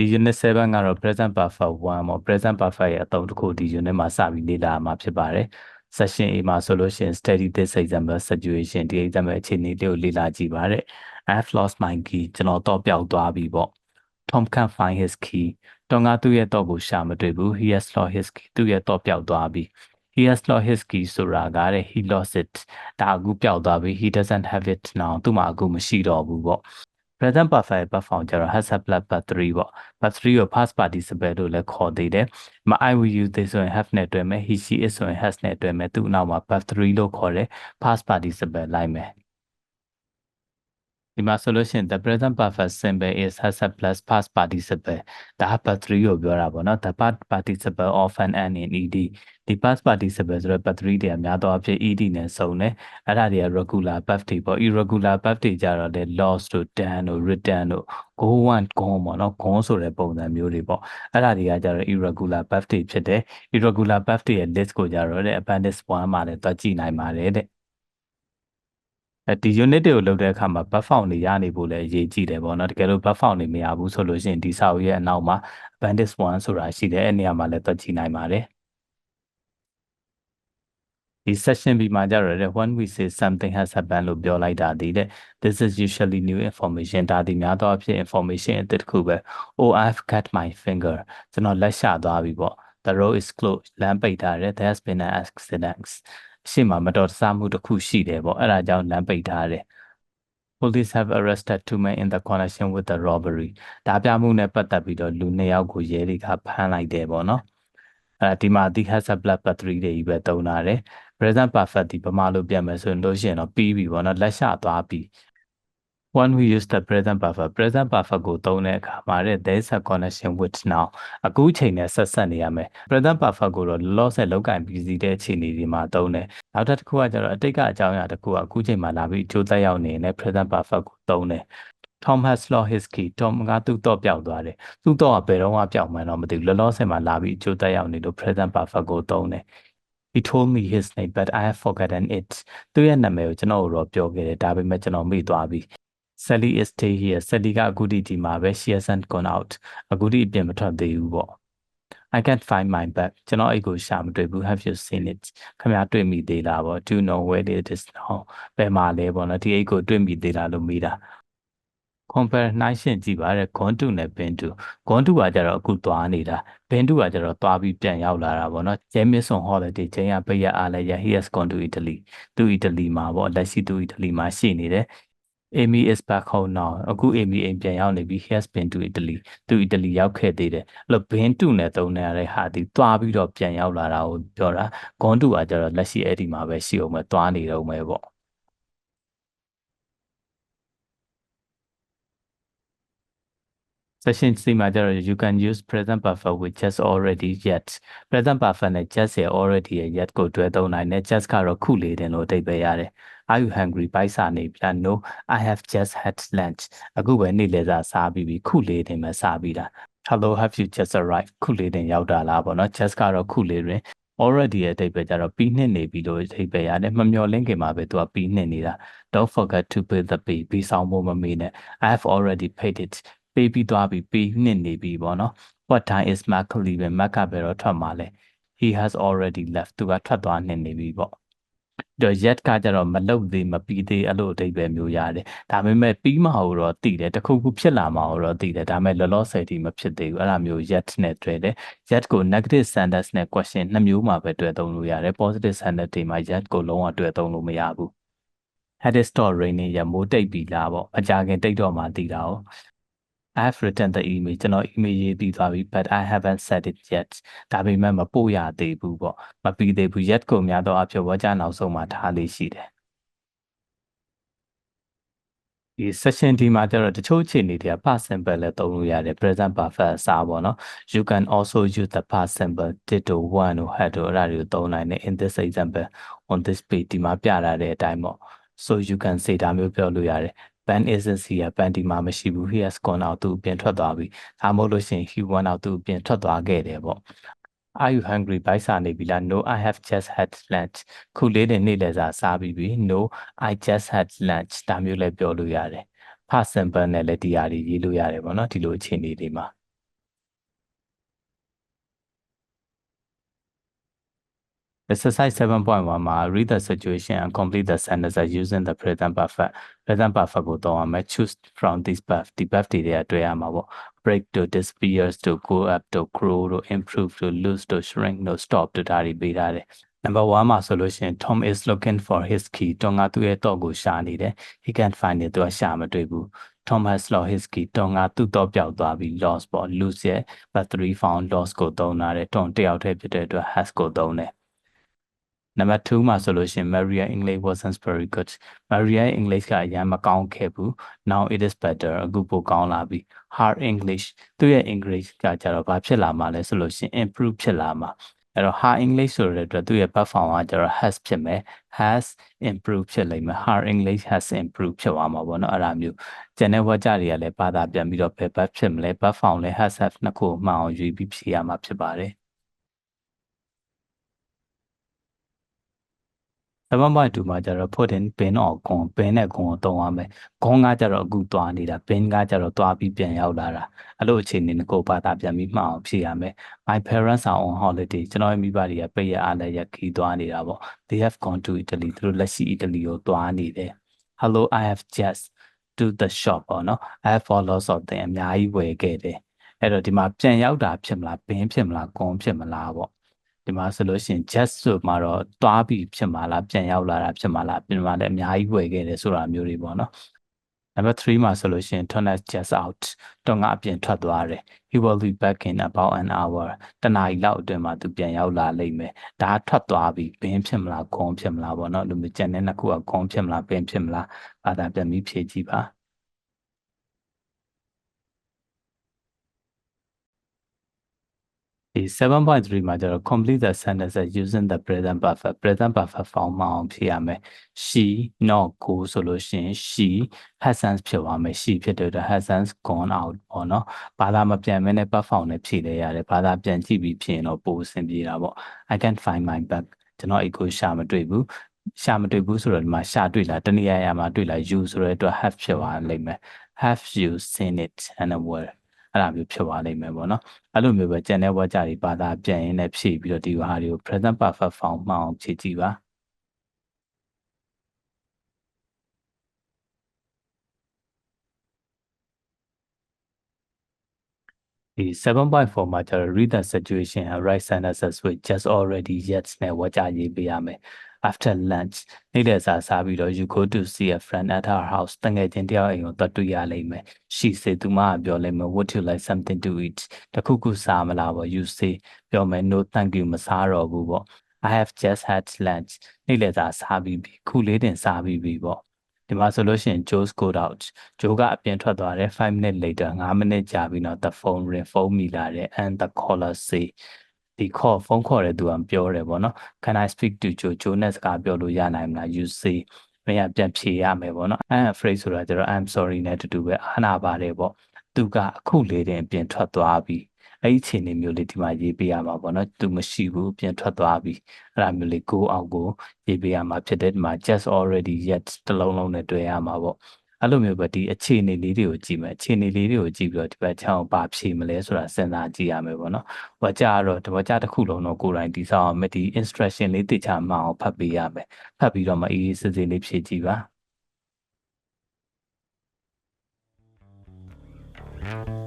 ဒီ unit 7ကတော့ present perfect 1ပေါ့ present perfect ရဲ့အသုံးတစ်ခုဒီ unit မှာစပြီးလေ့လာမှာဖြစ်ပါတယ် session A မှာဆိုလို့ရှိရင် study this example situation ဒီ example အခြေအနေလေးကိုလေ့လာကြည့်ပါတဲ့ I have lost my key ကျွန်တော်တော့ပျောက်သွားပြီပေါ့ Tom can't find his key တော့ငါသူ့ရဲ့တော့ကိုရှာမတွေ့ဘူး he has lost his key သူ့ရဲ့တော့ပျောက်သွားပြီ he has lost his key ဆိုတာကတဲ့ he lost it ဒါအခုပျောက်သွားပြီ he doesn't have it now သူ့မှာအခုမရှိတော့ဘူးပေါ့ present perfect verb form ကျတော့ has a plus but 3ပေါ့ but 3ကို past participle လို့လည်းခေါ်သေးတယ်။မ I will use this ဆိုရင် have နဲ့တွဲမယ် he she is ဆိုရင် has နဲ့တွဲမယ်သူ့နောက်မှာ but 3လို့ခေါ်တယ် past participle လိုက်မယ်။ ဒီမှာဆိုလို့ရှိရင် the present perfect simple is has a plus past participle ဒါ but 3ကိုပြောတာပေါ့နော် the past participle of an and in ed ဒီ past participle ဆိုတော့ but 3တွေအများသောအားဖြင့် ed နဲ့စုံတယ်အဲ့ဒါတွေက regular verb တွေပေါ့ irregular verb တွေကြတော့လေ lost တို့ done တို့ written တို့ go want gone ပေါ့နော် gone ဆိုတဲ့ပုံစံမျိုးတွေပေါ့အဲ့ဒါတွေကကြတော့ irregular verb တွေဖြစ်တယ် irregular verb တွေရဲ့ list ကိုကြတော့လေ appendix 1မှာလည်းတွက်ကြည့်နိုင်ပါတယ်တဲ့ အဲဒီ unit တွေကိုလုပ်တဲ့အခါမှာ buff font တွေရနေဖို့လည်းအရေးကြီးတယ်ပေါ့နော်တကယ်လို့ buff font တွေမရဘူးဆိုလို့ရှိရင်ဒီစာအုပ်ရဲ့အနောက်မှာ appendix 1ဆိုတာရှိတယ်အဲ့နေရာမှာလည်းတွက်ကြည့်နိုင်ပါတယ်ဒီ session B မှာကြတော့လေ when we say something has happened လို့ပြောလိုက်တာဒီတဲ့ this is usually new information ဒါဒီများသောအားဖြင့် information အသစ်တစ်ခုပဲ oh i've cut my finger ကျွန်တော်လက်ရှာသွားပြီပေါ့ the road is closed လမ်းပိတ်ထားတယ် there has been an accident ရှေ့မှာမတော်တဆမှုတစ်ခုရှိတယ်ပေါ့အဲ့ဒါကြောင့်လမ်းပိတ်ထားတယ် Police have arrested two men in the connection with the robbery ဒါပြမှုနဲ့ပတ်သက်ပြီးတော့လူနှစ်ယောက်ကိုရဲတွေကဖမ်းလိုက်တယ်ပေါ့နော်အဲဒီမှာ the has a blood but 3တွေကြီးပဲတုံးထားတယ် present perfect ဒီပမာလို့ပြန်မယ်ဆိုရင်လို့ရှိရင်တော့ပြီးပြီပေါ့နော်လက်ရှာသွားပြီ when we use the present perfect present perfect ကိုသုံးတဲ့အခါမှာတဲ့ there is a connection with now အခုချိန်နဲ့ဆက်ဆက်နေရမယ် present perfect ကိုတော့လောဆယ်လောက်ကင်ပြီးစီးတဲ့အခြေအနေဒီမှာသုံးတယ်နောက်တစ်ခုကကျတော့အတိတ်ကအကြောင်းအရာတစ်ခုကအခုချိန်မှာလာပြီးအကျိုးသက်ရောက်နေနေ present perfect ကိုသုံးတယ် Tom has lost his key Tom ကသူ့တော့ပျောက်သွားတယ်သူ့တော့ကဘယ်တော့မှပျောက်မှန်းတော့မသိဘူးလောလောဆယ်မှာလာပြီးအကျိုးသက်ရောက်နေလို့ present perfect ကိုသုံးတယ် He told me his name but I have forgotten it သူ့ရဲ့နာမည်ကိုကျွန်တော်တို့တော့ပြောခဲ့တယ်ဒါပေမဲ့ကျွန်တော်မေ့သွားပြီ Sally is stay here Sally ကအခုဒီဒီမှာပဲ she hasn't gone out အခုဒီအပြင်မထွက်သေးဘူးပေါ့ I can't find my bag ကျွန်တော်အိတ်ကိုရှာမတွေ့ဘူး have you seen it ခင်ဗျားတွေ့မိသေးလားပေါ့ do you know where it is now ဘယ်မှာလဲပေါ့နော်ဒီအိတ်ကိုတွေ့မိသေးလားလို့မေးတာ compare နှိုင်းယှဉ်ကြည့်ပါတဲ့ gone to နဲ့ been to gone to ကကြတော့အခုသွားနေတာ been to ကကြတော့သွားပြီးပြန်ရောက်လာတာပေါ့နော် James on holiday ချိန်ကပိတ်ရအားလည်းရ he has gone to Italy သူ Italy မှာပေါ့လက်ရှိသူ Italy မှာရှိနေတယ် Amy is back home now အခု Amy အိမ်ပြန်ရောက်နေပြီ he has been to Italy သူ Italy ရောက်ခဲ့သေးတယ်အဲ့လို been to နဲ့သုံးနေရတဲ့ဟာဒီသွားပြီးတော့ပြန်ရောက်လာတာကိုပြောတာ gone to ကကြတော့လက်ရှိအဲ့ဒီမှာပဲရှိအောင်ပဲသွားနေတော့မယ်ပေါ့ session C မှာကျတော့ you can use present perfect with just already yet present perfect နဲ့ just ရဲ့ already ရဲ့ yet ကိုတွဲသုံးနိုင်တယ် just ကတော့ခုလေးတင်လို့အဓိပ္ပာယ်ရတယ် are you hungry ဘိုက်စာနေပြီလား no i have just had lunch အခုပဲနေ့လည်စာစားပြီးပြီခုလေးတင်ပဲစားပြီးတာ hello have you just arrived ခုလေးတင်ရောက်တာလားပေါ့နော် just ကတော့ခုလေးတွင် already ရဲ့အဓိပ္ပာယ်ကျတော့ပြီးနှစ်နေပြီလို့အဓိပ္ပာယ်ရတယ်မမျော်လင့်ခင်မှာပဲသူကပြီးနှစ်နေတာ don't forget to pay the pay ပြီးဆောင်ဖို့မမေ့နဲ့ i have already paid it ပေးပြီးသွားပြီပေးနှစ်နေပြီပေါ့နော် what time is mark leaving mark ကဘယ်တော့ထွက်မှာလဲ he has already left သူကထွက်သွားနှစ်နေပြီပေါ့တော့ yet ကကြတော့မလုတ်သေးမပြီးသေးအဲ့လိုအဓိပ္ပာယ်မျိုးရတယ်ဒါပေမဲ့ပြီးမှဟိုတော့တည်တယ်တခုခုဖြစ်လာမှဟိုတော့တည်တယ်ဒါပေမဲ့လောလောဆယ်ထိမဖြစ်သေးဘူးအဲ့လိုမျိုး yet နဲ့တွဲတယ် yet ကို negative sentence နဲ့ question နှစ်မျိုးမှာပဲတွဲသုံးလို့ရတယ် positive sentence တွေမှာ yet ကိုလုံးဝတွဲသုံးလို့မရဘူး had it start raining ရမိုးတိတ်ပြီလားပေါ့အကြခင်တိတ်တော့မှတည်တာ哦 I have written the email ကျွန်တော် email ရေးပြီးသွားပြီ but I haven't sent it yet ဒါပေမဲ့မပို့ရသေးဘူးပေါ့မပြီးသေးဘူး yet ကိုများတော့အဖြစ်ဝကြနောက်ဆုံးမှာထားလေးရှိတယ်ဒီ session ဒီမှာကျတော့တချို့အခြေအနေတွေက past simple လည်းသုံးလို့ရတယ် present perfect အစားပေါ့နော် you can also use the past simple did to one တို့ had တို့အဲ့ဒါတွေကိုသုံးနိုင်တယ် in this example on this page ဒီမှာပြထားတဲ့အတိုင်းပေါ့ so you can say ဒါမျိုးပြောလို့ရတယ် ban isn't here ban ဒီမှာမရှိဘူး he has gone out သူပြင်ထွက်သွားပြီဒါမှမဟုတ်လို့ရှိရင် he went out သူပြင်ထွက်သွားခဲ့တယ်ပေါ့ Are you hungry ဘိုက်စာနေပြီလား No I have just had lunch ခုလေးနဲ့နေ့လည်စာစားပြီးပြီ No I just had lunch ဒါမျိုးလည်းပြောလို့ရတယ် past simple နဲ့လည်းဒီဟာတွေရေးလို့ရတယ်ပေါ့နော်ဒီလိုအခြေအနေတွေမှာ exercise 7.1မှာ read the situation and complete the sentences using the present perfect present perfect ကိုသုံးရမယ် choose from this verb ဒီ verb တွေတွေကတွေ့ရမှာပေါ့ break to disappear to go up to grow to improve to lose to shrink to stop to ဒါတွေပေးထားတယ် number 1မှာဆိုလို့ရှိရင် Tom is looking for his key တွန်ကသူ့ရဲ့တော့ကိုရှာနေတယ် he can't find it သူကရှာမတွေ့ဘူး Tom has lost his key တွန်ကသူ့တော့ပျောက်သွားပြီ lost ပေါ့ lose ရဲ့ but 3 found lost ကိုသုံးထားတယ်တွန်တယောက်တည်းဖြစ်တဲ့အတွက် has ကိုသုံးတယ် number 2မှာဆိုလို့ရှိရင် Maria English wasn't very good Maria English ကအရင်မကောင်းခဲ့ဘူး now it is better အခုပိုကောင်းလာပြီ her English သူ့ရဲ့ English ကကြတော့ဘာဖြစ်လာမှာလဲဆိုလို့ရှိရင် improve ဖြစ်လာမှာအဲ့တော့ her English ဆိုတဲ့အတွက်သူ့ရဲ့ verb form ကကြတော့ has ဖြစ်မယ် has improved ဖြစ်လိမ့်မယ် her English has improved ဖြစ်သွားမှာပေါ့နော်အဲ့ဒါမျိုးကျန်တဲ့ဝါကြတွေကလည်းဘာသာပြန်ပြီးတော့ဘယ် verb ဖြစ်မလဲ verb form လည်း has have နှစ်ခုမှအောင်ရွေးပြီးဖြေရမှာဖြစ်ပါတယ် 7.2မှာကျတော့ put in pin or con pin နဲ့ con ကိုသုံးရမယ် con ကကျတော့အခုသွားနေတာ pin ကကျတော့သွားပြီးပြန်ရောက်လာတာအဲ့လိုအခြေအနေကိုဘာသာပြန်ပြီးမှအောင်ဖြေရမယ် my parents are on holiday ကျွန်တော်ရဲ့မိဘတွေကပိတ်ရအားလည်းရခီးသွားနေတာပေါ့ they have gone to Italy သူတို့လက်ရှိ Italy ကိုသွားနေတယ် hello i have just to the shop ပေါ့နော် i have bought lots of things အများကြီးဝယ်ခဲ့တယ်အဲ့တော့ဒီမှာပြန်ရောက်တာဖြစ်မလား pin ဖြစ်မလား con ဖြစ်မလားပေါ့ ဒီမှာဆိုလို့ရှိရင် just ဆိုမှတော့တွားပြီးဖြစ်မှာလားပြန်ရောက်လာတာဖြစ်မှာလားပြန်မှာလည်းအများကြီးဝယ်ခဲ့တယ်ဆိုတာမျိုးတွေပေါ့နော် number 3မှာဆိုလို့ရှိရင် turn is just out တော့ငါအပြင်ထွက်သွားတယ် he will be back in about an hour တနားရီလောက်အတွင်းမှာသူပြန်ရောက်လာလိမ့်မယ်ဒါထွက်သွားပြီဘင်းဖြစ်မလားဂုံဖြစ်မလားပေါ့နော်လူမျိုးကျန်တဲ့နှစ်ခုကဂုံဖြစ်မလားဘင်းဖြစ်မလားဘာသာပြန်ပြီးဖြေကြည့်ပါ ဒီ7.3မှာကျတော့ complete the sentences using the present perfect present perfect form မှာအောင်ဖြည့်ရမယ် she not go ဆိုလို့ရှိရင် she hasn't ဖြစ်သွားမယ် she ဖြစ်တဲ့အတွက် hasn't gone out ပေါ့နော်ဘာသာမပြန်မဲနဲ့ perfect form နဲ့ဖြည့်လဲရတယ်ဘာသာပြန်ကြည့်ပြီးဖြည့်ရင်တော့ပိုအဆင်ပြေတာပေါ့ I can't find my bag ကျွန်တော်အိတ်ကိုရှာမတွေ့ဘူးရှာမတွေ့ဘူးဆိုတော့ဒီမှာရှာတွေ့လားတနည်းအားမှာတွေ့လား you ဆိုတဲ့အတွက် have ဖြစ်သွားလိမ့်မယ် have you seen it anywhere အဲ့ဒါမျိုးဖြစ်သွားလိမ့်မယ်ပေါ့နော်အဲ့လိုမျိုးပဲကျန်တဲ့ဝါကြတွေဘာသာပြန်ရင်းနဲ့ဖြည့်ပြီးတော့ဒီဟာတွေကို present perfect form မှအောင်ဖြည့်ကြည့်ပါဒီ7.4မှာကျတော့ read the situation and write sentences with just already yet နဲ့ဝါကြရေးပေးရမယ် after lunch နေ့လယ်စာစားပြီးတော့ you go to see a friend at her house တငယ်ချင်းတယောက်အိမ်ကိုသွားတွေ့ရလိမ့်မယ် she say သူမကပြောလိမ့်မယ် would you like something to eat တခုခုစားမလားပေါ့ you say ပြောမယ် no thank you မစားတော့ဘူးပေါ့ I have just had lunch နေ့လယ်စာစားပြီးပြီခုလေးတင်စားပြီးပြီပေါ့ဒီမှာဆိုလို့ရှိရင် Joe's go out Joe ကအပြင်ထွက်သွားတယ်5 minutes later 5မိနစ်ကြာပြီးတော့ the phone ring ဖုန်းမိလာတယ် and the caller say ဒီ call ဖုန်းခေါ်တဲ့သူကပြောတယ်ပေါ့နော် can i speak to joe joe နဲ့စကားပြောလို့ရနိုင်မလား you say မင်းကပြန်ဖြေရမယ်ပေါ့နော် i'm afraid ဆိုတာကျတော့ i'm sorry နဲ့တူတူပဲအာနာပါတယ်ပေါ့သူကအခုလေးတင်ပြင်ထွက်သွားပြီအဲ့ဒီအခြေအနေမျိုးလေးဒီမှာရေးပေးရမှာပေါ့နော်သူမရှိဘူးပြင်ထွက်သွားပြီအဲ့ဒါမျိုးလေး go out ကိုရေးပေးရမှာဖြစ်တဲ့ဒီမှာ just already yet တလုံးလုံးနဲ့တွေ့ရမှာပေါ့ အဲ့လိုမျိုးပဲဒီအခြေအနေလေးတွေကိုကြည့်မယ်အခြေအနေလေးတွေကိုကြည့်ပြီးတော့ဒီဘက်ချောင်းဘာဖြေမလဲဆိုတာစဉ်းစားကြည့်ရမယ်ပေါ့နော်ဟိုကြာတော့ဒီဘက်ကြာတစ်ခုလုံးတော့ကိုယ်တိုင်တည်ဆောက်အောင်ဒီ instruction လေးတိကျမှအောင်ဖတ်ပေးရမယ်ဖတ်ပြီးတော့မှအေးအေးစစ်စစ်လေးဖြေကြည့်ပါ Thank you.